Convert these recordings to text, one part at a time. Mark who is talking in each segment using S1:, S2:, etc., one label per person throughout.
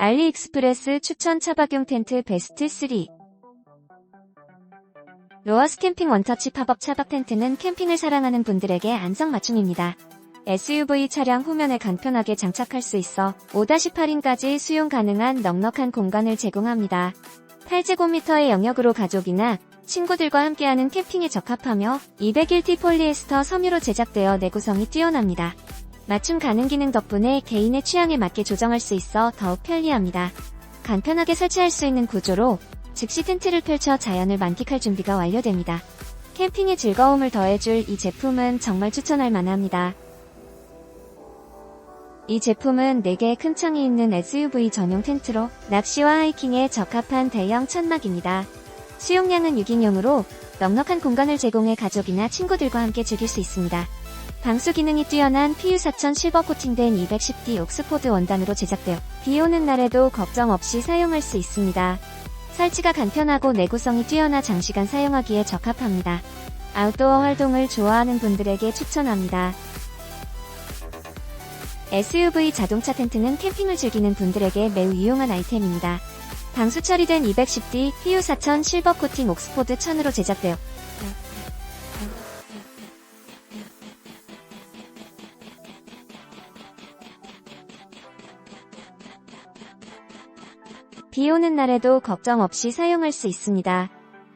S1: 알리익스프레스 추천 차박용 텐트 베스트 3 로어스 캠핑 원터치 팝업 차박 텐트는 캠핑을 사랑하는 분들에게 안성맞춤입니다. SUV 차량 후면에 간편하게 장착할 수 있어 5-8인까지 수용 가능한 넉넉한 공간을 제공합니다. 8제곱미터의 영역으로 가족이나 친구들과 함께하는 캠핑에 적합하며 201T 폴리에스터 섬유로 제작되어 내구성이 뛰어납니다. 맞춤 가능 기능 덕분에 개인의 취향에 맞게 조정할 수 있어 더욱 편리합니다. 간편하게 설치할 수 있는 구조로 즉시 텐트를 펼쳐 자연을 만끽할 준비가 완료됩니다. 캠핑의 즐거움을 더해줄 이 제품은 정말 추천할 만합니다. 이 제품은 4개의 큰 창이 있는 SUV 전용 텐트로 낚시와 하이킹에 적합한 대형 천막입니다. 수용량은 6인용으로 넉넉한 공간을 제공해 가족이나 친구들과 함께 즐길 수 있습니다. 방수 기능이 뛰어난 PU4000 실버 코팅된 210D 옥스포드 원단으로 제작되어 비 오는 날에도 걱정 없이 사용할 수 있습니다. 설치가 간편하고 내구성이 뛰어나 장시간 사용하기에 적합합니다. 아웃도어 활동을 좋아하는 분들에게 추천합니다. SUV 자동차 텐트는 캠핑을 즐기는 분들에게 매우 유용한 아이템입니다. 방수 처리된 210D PU4000 실버 코팅 옥스포드 천으로 제작되어 비 오는 날에도 걱정 없이 사용할 수 있습니다.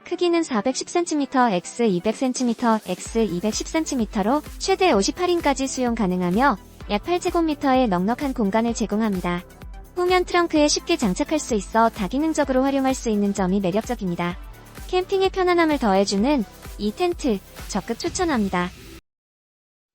S1: 크기는 410cm, x 200cm, x 210cm로 최대 58인까지 수용 가능하며 약 8제곱미터의 넉넉한 공간을 제공합니다. 후면 트렁크에 쉽게 장착할 수 있어 다기능적으로 활용할 수 있는 점이 매력적입니다. 캠핑의 편안함을 더해주는 이 텐트 적극 추천합니다.